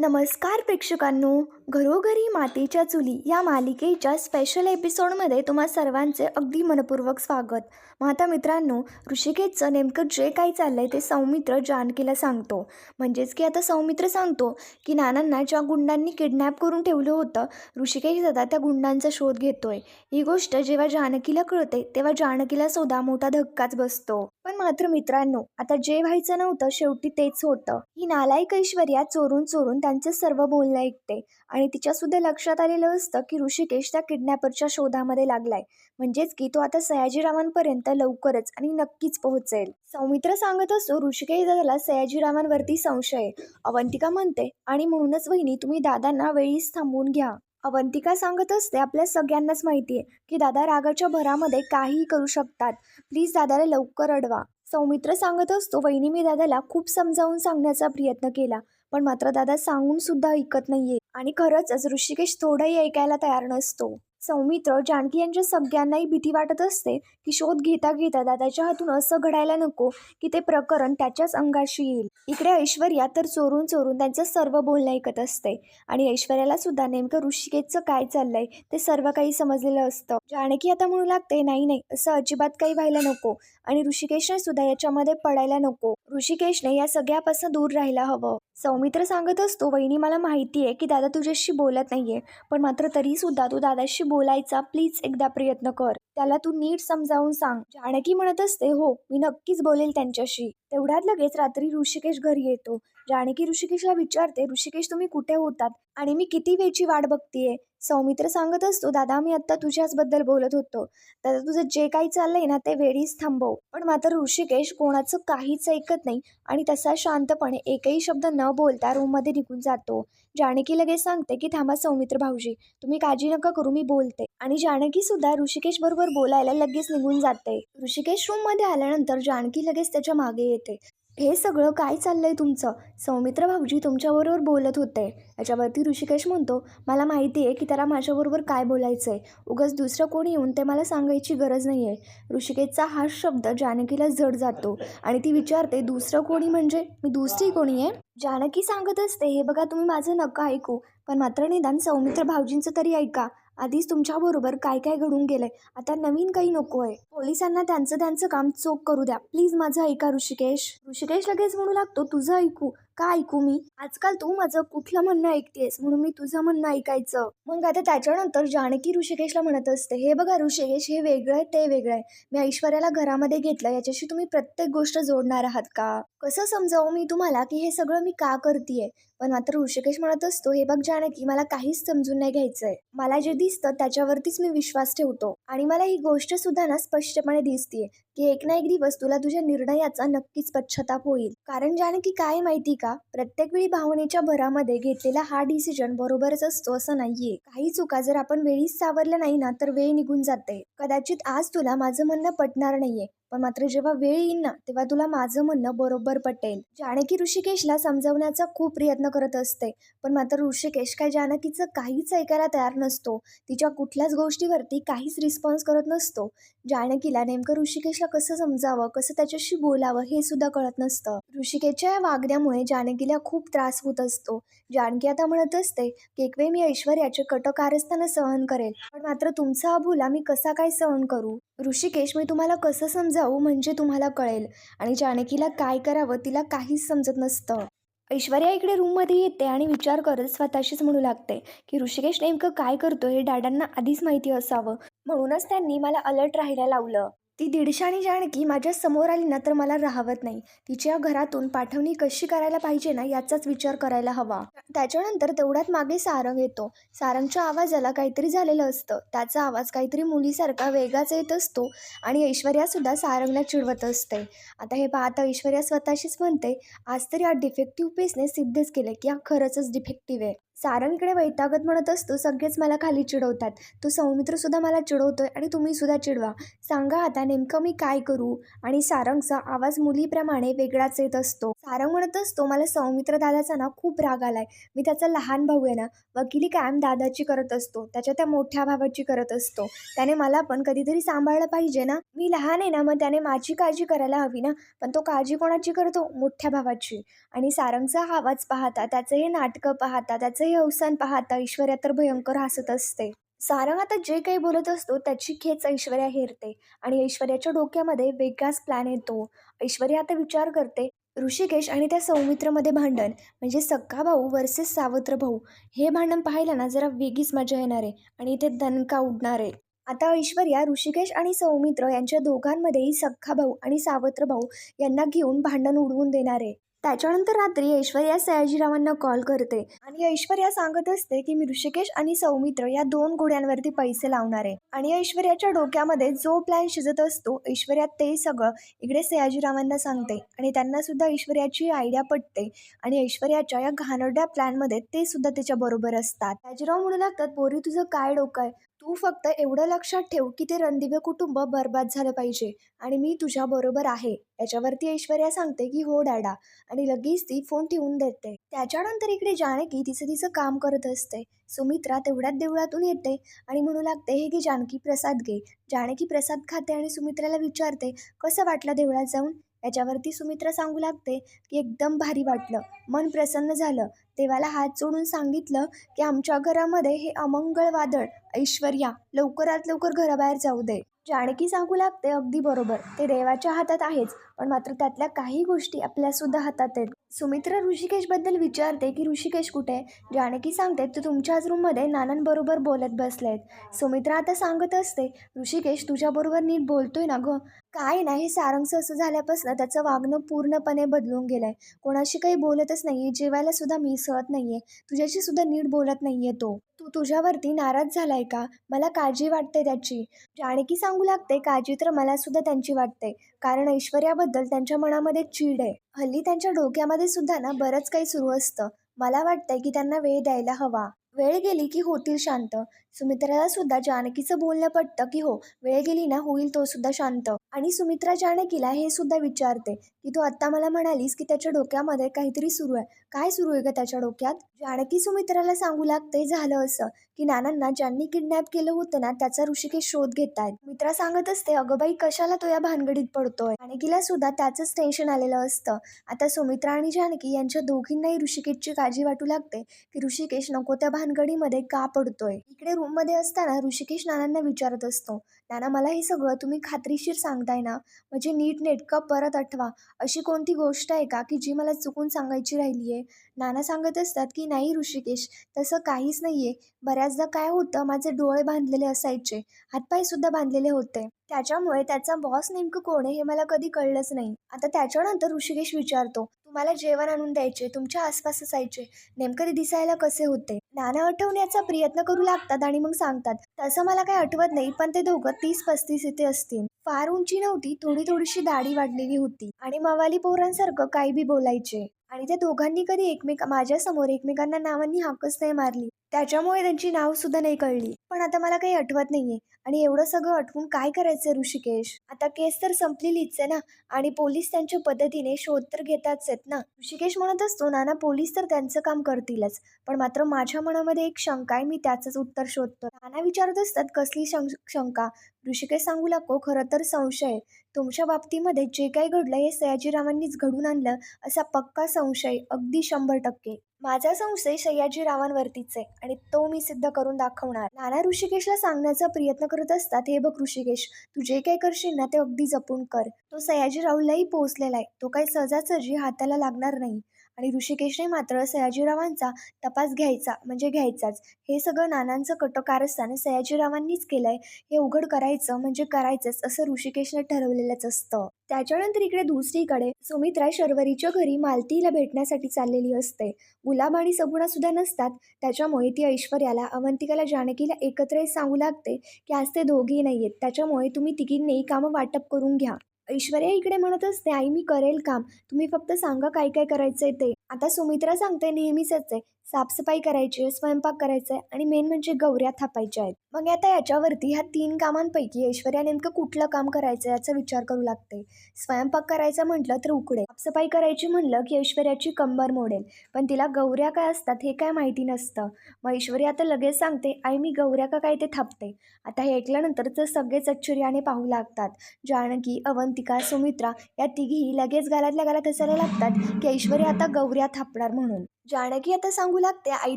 नमस्कार प्रेक्षकांनो घरोघरी मातीच्या चुली या मालिकेच्या स्पेशल एपिसोडमध्ये तुम्हा सर्वांचे अगदी मनपूर्वक स्वागत. मग आता मित्रांनो ऋषिकेशचं नेमकं जे काही चाललंय ते सौमित्र जानकीला सांगतो. म्हणजेच की आता सौमित्र सांगतो की नानांना ज्या गुंडांनी किडनॅप करून ठेवलं होतं ऋषिकेश दादा त्या गुंडांचा शोध घेतोय. ही गोष्ट जेव्हा जानकीला कळते तेव्हा जानकीला सुद्धा मोठा धक्काच बसतो. पण मात्र मित्रांनो आता जे व्हायचं नव्हतं शेवटी तेच होतं. ही नालायक ऐश्वर्या चोरून चोरून त्यांचं सर्व बोलणं ऐकते आणि तिच्या सुद्धा लक्षात आलेलं असतं की ऋषिकेश त्या किडनॅपरच्या शोधामध्ये लागलाय. म्हणजेच की तो आता सयाजीरावांपर्यंत लवकरच आणि नक्कीच पोहोचेल. सौमित्र सांगत असतो ऋषिकेश दादाला सयाजीरावांवरती संशय अवंतिका म्हणते आणि म्हणूनच वहिनी तुम्ही दादांना वेळीच थांबवून घ्या. अवंतिका सांगत असते आपल्या सगळ्यांनाच माहिती आहे की दादा रागाच्या भरामध्ये काहीही करू शकतात. प्लीज दादाला लवकर अडवा. सौमित्र सांगत असतो वहिनी मी दादाला खूप समजावून सांगण्याचा प्रयत्न केला पण मात्र दादा सांगून सुद्धा ऐकत नाहीये आणि खरंच ऋषिकेश थोडंही ऐकायला तयार नसतो. सौमित्र जानकी यांच्या सगळ्यांनाही भीती वाटत असते की शोध घेता घेता दादाच्या हातून असं घडायला नको की ते प्रकरण त्याच्याच अंगाशी येईल. इकडे ऐश्वर्या तर चोरून चोरून त्यांचं सर्व बोलणं ऐकत असते आणि ऐश्वर्याला सुद्धा नेमकं ऋषिकेशचं काय चाललंय ते सर्व काही समजलेलं असतं. जानकी आता म्हणू लागते नाही नाही असं अजिबात काही व्हायला नको आणि ऋषिकेशने सुद्धा याच्यामध्ये पडायला नको. ऋषिकेशने या सगळ्यापासून दूर राहायला हवं. सौमित्र सांगत असतो वहिनी मला माहिती आहे की दादा तुझ्याशी बोलत नाहीये पण मात्र तरी सुद्धा तू दादाशी बोलायचा प्लीज एकदा प्रयत्न कर. त्याला तू नीट समजावून सांग. जानकी म्हणत असते हो मी नक्कीच बोलेल त्यांच्याशी. तेवढ्यात लगेच रात्री ऋषिकेश घरी येतो. जानकी ऋषिकेशला विचारते ऋषिकेश तुम्ही कुठे होतात? आणि मी किती वेळची वाट बघतीये? सौमित्र सांगत असतो दादा मी आत्ता तुझ्याचबद्दल बोलत होतो. दादा तुझं जे काही चाललंय ना ते वेळीच थांबव. पण मात्र ऋषिकेश कोणाचं काहीच ऐकत नाही आणि तसा शांतपणे एकही शब्द न बोलता रूममध्ये निघून जातो. जानकी लगेच सांगते की थांबा सौमित्र भाऊजी तुम्ही काळजी नका करू मी बोलते. आणि जानकी सुद्धा ऋषिकेश बरोबर बोलायला लगेच निघून जाते. ऋषिकेश रूममध्ये आल्यानंतर जानकी लगेच त्याच्यामागे येते. हे सगळं काय चाललं आहे तुमचं? सौमित्र भाऊजी तुमच्याबरोबर बोलत होते. याच्यावरती ऋषिकेश म्हणतो मला माहिती आहे की त्याला माझ्याबरोबर काय बोलायचं आहे उगाच दुसरं कोणी येऊन ते मला सांगायची गरज नाही आहे ऋषिकेशचा हा शब्द जानकीला जड जातो आणि ती विचारते दुसरं कोणी म्हणजे? मी दुसरी कोणी आहे? जानकी सांगत असते. हे बघा तुम्ही माझं नका ऐकू. पण मात्र निदान सौमित्र भाऊजींचं तरी ऐका. आधीच तुमच्याबरोबर काय काय घडून गेलंय? आता नवीन काही नको आहे. पोलिसांना त्यांचं त्यांचं काम चोख करू द्या. प्लीज माझं ऐका ऋषिकेश. ऋषिकेश लगेच म्हणू लागतो तुझं ऐकू. का ऐकू मी? आजकाल तू माझं कुठलं म्हणणं ऐकतेस? म्हणून मी तुझं म्हणणं ऐकायचं. मग आता त्याच्यानंतर जानकी ऋषिकेशला म्हणत असते हे बघा ऋषिकेश हे वेगळं आहे ते वेगळं आहे. मी ऐश्वर्याला घरामध्ये घेतलं याच्याशी तुम्ही प्रत्येक गोष्ट जोडणार आहात का? कसं समजावं मी तुम्हाला की हे सगळं मी का करतेय? पण मात्र ऋषिकेश म्हणत असतो हे बघ जानकी मला काहीच समजून नाही घ्यायचंय. मला जे दिसतं त्याच्यावरतीच मी विश्वास ठेवतो. आणि मला ही गोष्ट सुद्धा ना स्पष्टपणे दिसतीये. की एक ना एक दिवस तुला तुझ्या निर्णयाचा नक्कीच पश्चाताप होईल. कारण जानकी काय माहिती का? प्रत्येक वेळी भावनेच्या भरामध्ये घेतलेला हा डिसिजन बरोबरच असतो असं नाहीये. काही चुका जर आपण वेळीच सावरल्या नाही ना तर वेळ निघून जाते. कदाचित आज तुला माझं म्हणणं पटणार नाहीये. पण मात्र जेव्हा वेळ येईल ना तेव्हा तुला माझं म्हणणं बरोबर पटेल. जानकी ऋषिकेशला समजवण्याचा खूप प्रयत्न करत असते पण मात्र ऋषिकेश काय जानकीचं काहीच ऐकायला तयार नसतो. तिच्या कुठल्याच गोष्टीवरती काहीच रिस्पॉन्स करत नसतो. जानकीला नेमकं ऋषिकेशला कसं समजावं कसं त्याच्याशी बोलावं हे सुद्धा कळत नसतं. ऋषिकेशच्या या वागण्यामुळे जानकीला खूप त्रास होत असतो. जानकी आता म्हणत असते की एक वेळ मी ऐश्वर्याचे कटकारस्थानं सहन करेल. पण मात्र तुमचा अभूला मी कसा काय सहन करू? ऋषिकेश मी तुम्हाला कसं जाऊ म्हणजे तुम्हाला कळेल. आणि जानकीला काय करावं तिला काहीच समजत नसतं. ऐश्वर्या इकडे रूममध्ये येते आणि विचार करत स्वतःशीच म्हणू लागते की ऋषिकेश नेमकं काय करतो हे डॅडांना आधीच माहिती असावं. म्हणूनच त्यांनी मला अलर्ट राहायला लावलं. ती दीडशानी जानकी माझ्यासमोर आली ना तर मला राहवत नाही. तिच्या घरातून पाठवणी कशी करायला पाहिजे ना याचाच विचार करायला हवा. त्याच्यानंतर तेवढ्यात मागे सारंग येतो. सारंगच्या आवाजाला काहीतरी झालेलं असतं. त्याचा आवाज काहीतरी मुलीसारखा वेगाच येत असतो आणि ऐश्वर्यासुद्धा सारंगला चिडवत असते. आता हे पाहता ऐश्वर्या स्वतःशीच म्हणते आज तरी हा डिफेक्टिव्ह पीसने सिद्धच केले की हा खरंच डिफेक्टिव्ह आहे. सारंग इकडे वैतागत म्हणत असतो सगळेच मला खाली चिडवतात. तो सौमित्रसुद्धा मला चिडवतो आहे आणि तुम्हीसुद्धा चिडवा. सांगा आता नेमकं मी काय करू? आणि सारंगचा आवाज मुलीप्रमाणे वेगळाच येत असतो. सारंग म्हणत असतो मला सौमित्र दादाचा ना खूप राग आलाय. मी त्याचा लहान भाऊ आहे ना वकिली कायम दादाची करत असतो. त्याच्या त्या मोठ्या भावाची करत असतो. त्याने मला पण कधीतरी सांभाळलं पाहिजे ना. मी लहान आहे ना मग त्याने माझी काळजी करायला हवी ना. पण तो काळजी कोणाची करतो? मोठ्या भावाची. आणि सारंगचा हा आवाज पाहता त्याचं हे नाटकं पाहता त्याचं हे अवसान पाहता ऐश्वर्या तर भयंकर हसत असते. सारंग आता जे काही बोलत असतो त्याची खेच ऐश्वर्या हेरते आणि ऐश्वर्याच्या डोक्यामध्ये वेगळाच प्लॅन येतो. ऐश्वर्या आता विचार करते ऋषिकेश आणि त्या सौमित्रमध्ये भांडण म्हणजे सक्का भाऊ वर्सेस सावत्र भाऊ हे भांडण पाहायला ना जरा वेगळीच मजा येणार आहे आणि इथे दणका उडणार आहे. आता ऐश्वर्या ऋषिकेश आणि सौमित्र यांच्या दोघांमध्येही सख्खा भाऊ आणि सावत्र भाऊ यांना घेऊन भांडण उडवून देणार आहे. त्याच्यानंतर रात्री ऐश्वर्या सयाजीरावांना कॉल करते. आणि ऐश्वर्या सांगत असते की मी ऋषिकेश आणि सौमित्र या दोन घोड्यांवरती पैसे लावणार आहे. आणि ऐश्वर्याच्या डोक्यामध्ये जो प्लॅन शिजत असतो ऐश्वर्या ते सगळं इकडे सयाजीरावांना सांगते. आणि त्यांना सुद्धा ऐश्वर्याची आयडिया पटते. आणि ऐश्वर्याच्या या घाणरड्या प्लॅनमध्ये ते सुद्धा त्याच्याबरोबर असतात. सयाजीराव म्हणू लागतात पोरी तुझं काय डोकं आहे? तू फक्त एवढं लक्षात ठेव की ते रणदिव्य कुटुंब बरबाद झालं पाहिजे आणि मी तुझ्या बरोबर आहे. याच्यावरती ऐश्वर्या सांगते की हो डॅडा. आणि लगेच ती फोन ठेवून देते. त्याच्यानंतर इकडे जानकी तिचं तिचं काम करत असते. सुमित्रा तेवढ्यात देवळातून येते आणि म्हणू लागते हे घे जानकी प्रसाद घे. जानकी प्रसाद खाते आणि सुमित्राला विचारते कसं वाटलं देवळात जाऊन? याच्यावरती सुमित्रा सांगू लागते की एकदम भारी वाटलं. मन प्रसन्न झालं. देवाला हात जोडून सांगितलं की आमच्या घरामध्ये हे अमंगळ वादळ ऐश्वर्या लवकरात लवकर घराबाहेर जाऊ दे. जानकी सांगू लागते अगदी बरोबर. ते देवाच्या हातात आहेच पण मात्र त्यातल्या काही गोष्टी आपल्यासुद्धा हातात आहेत. सुमित्रा ऋषिकेशबद्दल विचारते की ऋषिकेश कुठे? आहे? जानकी सांगते तू तुमच्याच रूममध्ये नानांबरोबर बोलत बसलेत. सुमित्रा आता सांगत असते ऋषिकेश तुझ्याबरोबर नीट बोलतोय ना गं? काय नाही हे सारंगचं असं झाल्यापासून त्याचं वागणं पूर्णपणे बदलून गेलंय. कोणाशी काही बोलतच नाहीये जेवायला सुद्धा मिसळत नाहीये. तुझ्याशी सुद्धा नीट बोलत नाहीये तो. तू तुझ्यावरती नाराज झालाय का? मला काळजी वाटते त्याची. जानकी सांगू लागते काळजी तर मला सुद्धा त्यांची वाटते. कारण ऐश्वर्याबद्दल त्यांच्या मनामध्ये चीड आहे. हल्ली त्यांच्या डोक्यामध्ये सुद्धा ना बरंच काही सुरू असतं. मला वाटतंय की त्यांना वेळ द्यायला हवा. वेळ गेली की होतील शांत. सुमित्राला सुद्धा जानकीचं बोलणं पटतं की हो वेळ गेली ना होईल तो सुद्धा शांत. आणि सुमित्रा जानकीला हे सुद्धा विचारते. की तू आत्ता मला म्हणालीस की त्याच्या डोक्यामध्ये काहीतरी सुरू आहे. काय सुरू आहे का त्याच्या डोक्यात? जानकी सुमित्राला सांगू लागते झालं असं की नानांना ज्यांनी किडनॅप केलं होतं ना त्याचा ऋषिकेश शोध घेत आहेत मित्रा सांगत असते अगं बाई कशाला तो या भानगडीत पडतोय? जानकीला सुद्धा त्याचंच टेन्शन आलेलं असतं. आता सुमित्रा आणि जानकी यांच्या दोघींनाही ऋषिकेशची काळजी वाटू लागते की ऋषिकेश नको त्या भानगडीमध्ये का पडतोय? इकडे रूममध्ये असताना ऋषिकेश नानांना विचारत असतो नाना मला हे सगळं तुम्ही खात्रीशीर सांगताय ना? म्हणजे नीट नेटकं परत आठवा. अशी कोणती गोष्ट आहे का की जी मला चुकून सांगायची राहिली आहे नाना सांगत असतात की नाही ऋषिकेश तसं काहीच नाही आहे बऱ्याचदा काय होतं माझे डोळे बांधलेले असायचे. हातपायसुद्धा बांधलेले होते. त्याच्यामुळे त्याचा बॉस नेमकं कोण आहे हे मला कधी कळलंच नाही. आता त्याच्यानंतर ऋषिकेश विचारतो. तुम्हाला जेवण आणून द्यायचे तुमच्या आसपास असायचे. नेमकं ते दिसायला कसे होते? नाना आठवण्याचा प्रयत्न करू लागतात आणि मग सांगतात तसं मला काही आठवत नाही पण ते दोघं तीस पस्तीस इथे असतील. फार उंची नव्हती थोडी थोडीशी दाढी वाढलेली होती आणि मवाली पोरांसारखं काही बी बोलायचे. आणि त्या दोघांनी कधी एकमेक माझ्यासमोर एकमेकांना नावांनी हाकच नाही मारली. त्याच्यामुळे त्यांची नाव सुद्धा नाही कळली. पण आता मला काही आठवत नाहीये. आणि एवढं सगळं आठवून काय करायचं ऋषिकेश? आता केस तर संपलेलीच आहे ना? आणि पोलीस त्यांच्या पद्धतीने शोध तर घेताच आहेत ना? ऋषिकेश म्हणत असतो नाना पोलीस तर त्यांचं काम करतीलच. पण मात्र माझ्या मनामध्ये एक शंका आहे मी त्याचंच उत्तर शोधतो. नाना विचारत असतात कसली शं- शंका? ऋषिकेश सांगू लागतो खरं तर संशय तुमच्या बाबतीमध्ये जे काही घडलं हे सयाजीरावांनीच घडून आणलं असा पक्का संशय अगदी शंभर टक्के. माझा संशय सयाजीरावांवरतीच आहे आणि तो मी सिद्ध करून दाखवणार. नाना ऋषिकेशला सांगण्याचा प्रयत्न करत असतात हे बघ ऋषिकेश तू जे काही करशील ना ते अगदी जपून कर. तो सयाजीरावलाही पोहोचलेला आहे. तो काही सहजासहजी हाताला लागणार नाही. आणि ऋषिकेशने मात्र सयाजीरावांचा तपास घ्यायचा म्हणजे घ्यायचाच. हे सगळं नानांचं कटकारस्थान सयाजीरावांनीच केलंय. हे उघड करायचं म्हणजे करायचंच असं ऋषिकेशने ठरवलेलंच असतं. त्याच्यानंतर इकडे दुसरीकडे सुमित्रा शर्वरीच्या घरी मालतीला भेटण्यासाठी चाललेली असते. गुलाब आणि सगुणा सुद्धा नसतात. त्याच्यामुळे ती ऐश्वर्याला अवंतिकाला जानकीला एकत्र सांगू लागते की आज ते दोघेही नाही आहेत त्याच्यामुळे तुम्ही तिघींनी कामं वाटप करून घ्या. ऐश्वर्या इकडे म्हणत असते आई मी करेल काम. तुम्ही फक्त सांगा काय काय करायचं आहे ते. आता सुमित्रा सांगते नेहमीच आहे साफसफाई करायची आहे स्वयंपाक करायचा आहे आणि मेन म्हणजे गौऱ्या थापायच्या आहेत. मग आता याच्यावरती ह्या तीन कामांपैकी ऐश्वर्या नेमकं कुठलं काम करायचं याचा विचार करू लागते. स्वयंपाक करायचा म्हटलं तर उकडे. साफसफाई करायची म्हणलं की ऐश्वर्याची कंबर मोडेल. पण तिला गौऱ्या काय असतात हे काय माहिती नसतं. मग ऐश्वर्या आता लगेच सांगते आई मी गौऱ्या का काय ते थापते? आता हे ऐकल्यानंतर तर सगळेच आश्चर्याने पाहू लागतात. जानकी अवंतिका सुमित्रा या तिघीही लगेच घालातल्या घालात असायला लागतात की ऐश्वर्या आता गौऱ्या थापणार म्हणून. जानकी आता सांगू लागते आई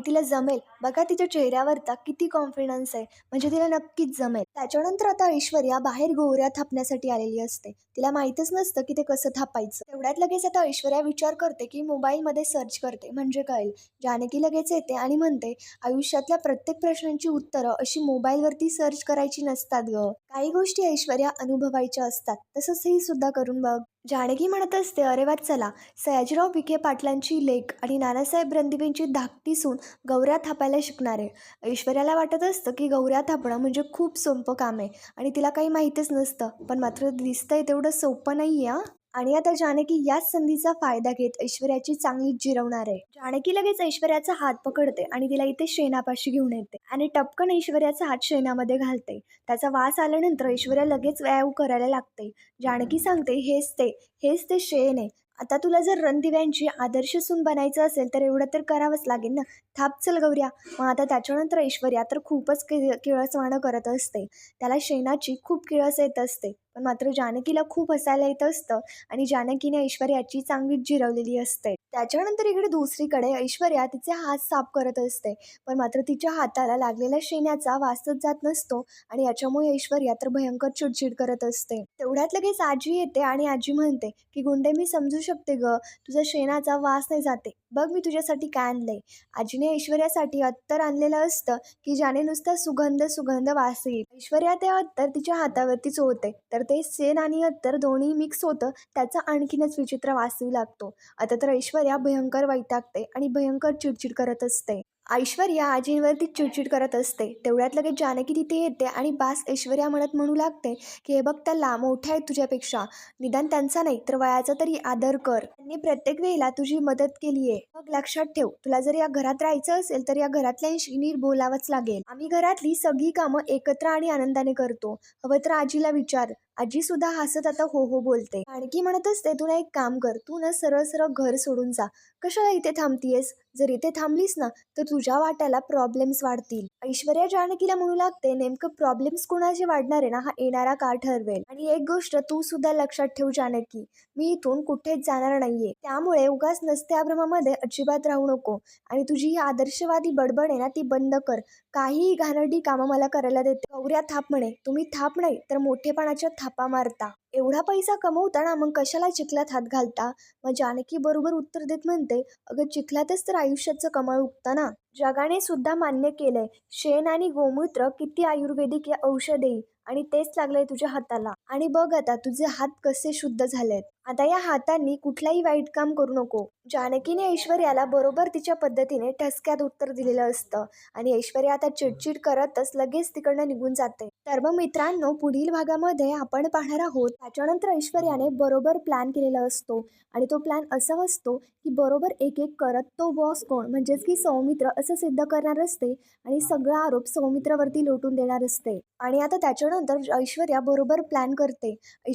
तिला जमेल. बघा तिच्या चेहऱ्यावरचा किती कॉन्फिडन्स आहे. म्हणजे तिला नक्कीच जमेल. त्याच्यानंतर आता ऐश्वर्या बाहेर गोवऱ्या थापण्यासाठी आलेली असते. तिला माहीतच नसतं की ते कसं थापायचं. तेवढ्यात लगेच आता ऐश्वर्या विचार करते की मोबाईलमध्ये सर्च करते. म्हणजे कळेल. जानकी लगेच येते आणि म्हणते आयुष्यातल्या प्रत्येक प्रश्नांची उत्तरं अशी मोबाईलवरती सर्च करायची नसतात ग. काही गोष्टी ऐश्वर्या अनुभवायच्या असतात. तसंच ही सुद्धा करून बघ. जानकी म्हणत असते अरे वा चला. सयाजीराव विखे पाटलांची लेख आणि नानासाहेब रणदिवेंची धाकटी सून गौऱ्या थापायला शिकणार आहे. ऐश्वर्याला वाटत असतं की गौऱ्या थापणं म्हणजे खूप सोपं काम आहे आणि तिला काही माहीतच नसतं. पण मात्र दिसतंय तेवढं सोपं नाही आहे आणि आता जानकी याच संधीचा फायदा घेत ऐश्वर्याची चांगलीच जिरवणार आहे. जानकी लगेच ऐश्वर्याचा हात पकडते आणि तिला इथे शेणापाशी घेऊन येते आणि टपकन ऐश्वर्याचा हात शेणामध्ये घालते. त्याचा वास आल्यानंतर ऐश्वर्या लगेच व्यायाम करायला लागते. जानकी सांगते हेच ते हेच ते शेण आहे. आता तुला जर रणदिव्यांची आदर्श सून बनायचं असेल तर एवढं तर करावंच लागेल ना? थाप चल गौऱ्या. मग आता त्याच्यानंतर ऐश्वर्या तर खूपच कि किळसवाणं करत असते. त्याला शेणाची खूप किळस येत असते. पण मात्र जानकीला खूप हसायला येत असतं आणि जानकीने ऐश्वर्याची चांगलीच जिरवलेली असते. त्याच्यानंतर इकडे दुसरीकडे ऐश्वर्या तिचे हात साफ करत असते. पण मात्र तिच्या हाताला लागलेल्या शेण्याचा वासच जात नसतो आणि याच्यामुळे ऐश्वर्या तर भयंकर चिडचिड करत असते. तेवढ्यात लगेच आजी येते आणि आजी म्हणते की गुंडे मी समजू शकते ग. तुझा शेणाचा वास नाही जाते. बघ मी तुझ्यासाठी काय आणलंय. आजीने ऐश्वर्यासाठी अत्तर आणलेलं असतं की ज्याने नुसता सुगंध सुगंध वास येईल ऐश्वर्या ते अत्तर तिच्या हातावरतीच होते. तर ते सेन आणि अत्तर दोन्ही मिक्स होतं त्याचा आणखीनच विचित्र वास येऊ लागतो. आता तर ऐश्वर्या भयंकर वैतागते आणि भयंकर चिडचिड करत असते. ऐश्वर्या आजींवरती चिडचिड करत असते. तेवढ्यात लगेच जानकी तिथे येते आणि बास ऐश्वर्या म्हणत म्हणू लागते की हे बघ त्याला मोठ्या आहेत तुझ्यापेक्षा. निदान त्यांचा नाही तर वयाचा तरी आदर कर. त्यांनी प्रत्येक वेळेला तुझी मदत केली आहे मग लक्षात ठेव तुला जर या घरात राहायचं असेल तर या घरातल्यांशी नीर बोलावंच लागेल. आम्ही घरातली सगळी कामं एकत्र आणि आनंदाने करतो. हवं तर आजीला विचार. आजी सुद्धा हसत आता हो हो बोलते. आणखी म्हणत असते तुला एक काम कर तू ना सरळ सरळ घर सोडून जा. कशाला इथे थांबतीयस? जर इथे थांबलीस ना तर तुझ्या वाट्याला प्रॉब्लेम्स वाढतील. ऐश्वर्या जानकीला म्हणू लागते नेमकं प्रॉब्लेम्स कोणाचे वाढणार आहे ना हा येणारा काळ ठरवेल. आणि एक गोष्ट तू सुद्धा लक्षात ठेव जानकी मी इथून कुठेच जाणार नाहीये. त्यामुळे उगाच नसत्या भ्रमामध्ये अजिबात राहू नको आणि तुझी ही आदर्शवादी बडबड आहे ना ती बंद कर. काहीही घाणडी कामं मला करायला देते. गौऱ्या थाप म्हणे तुम्ही थाप नाही तर मोठेपणाच्या थापा मारता. एवढा पैसा कमवताना मग कशाला चिखलात हात घालता? मग जानकी बरोबर उत्तर देत म्हणते अगं चिखलातच तर आयुष्याचं कमळ उगतं ना जगाने सुद्धा मान्य केलंय शेण आणि गोमूत्र किती आयुर्वेदिक या औषध आणि तेच लागलंय तुझ्या हाताला. आणि बघ आता तुझे हात कसे शुद्ध झालेत. आता या हातांनी कुठलाही वाईट काम करू नको. जानकीने ऐश्वर्याला बरोबर तिच्या पद्धतीने ठसक्यात उत्तर दिलेलं असतं आणि ऐश्वर्या आता चिडचिड करतच लगेच तिकडनं निघून जाते. तर मग मित्रांनो पुढील भागामध्ये आपण पाहणार आहोत त्याच्यानंतर ऐश्वर्याने बरोबर प्लॅन केलेला असतो आणि तो प्लॅन असा असतो की बरोबर एक एक करत तो बॉस कोण? म्हणजेच की सौमित्र असं सिद्ध करणार असते आणि सगळा आरोप सौमित्रावरती लोटून देणार असते. आणि आता त्याच्यानंतर ऐश्वर्या बरोबर प्लॅन करते.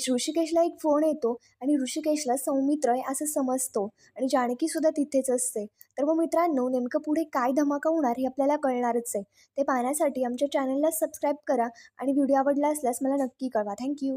ऋषिकेशला एक फोन येतो आणि ऋषिकेशला सौमित्र आहे असं समजतो आणि जानकी सुद्धा तिथेच असते. तर मग मित्रांनो नेमकं पुढे काय धमाका होणार हे आपल्याला कळणारच आहे. ते पाहण्यासाठी आमच्या चॅनलला सबस्क्राईब करा आणि व्हिडिओ आवडला असल्यास मला नक्की कळवा. थँक्यू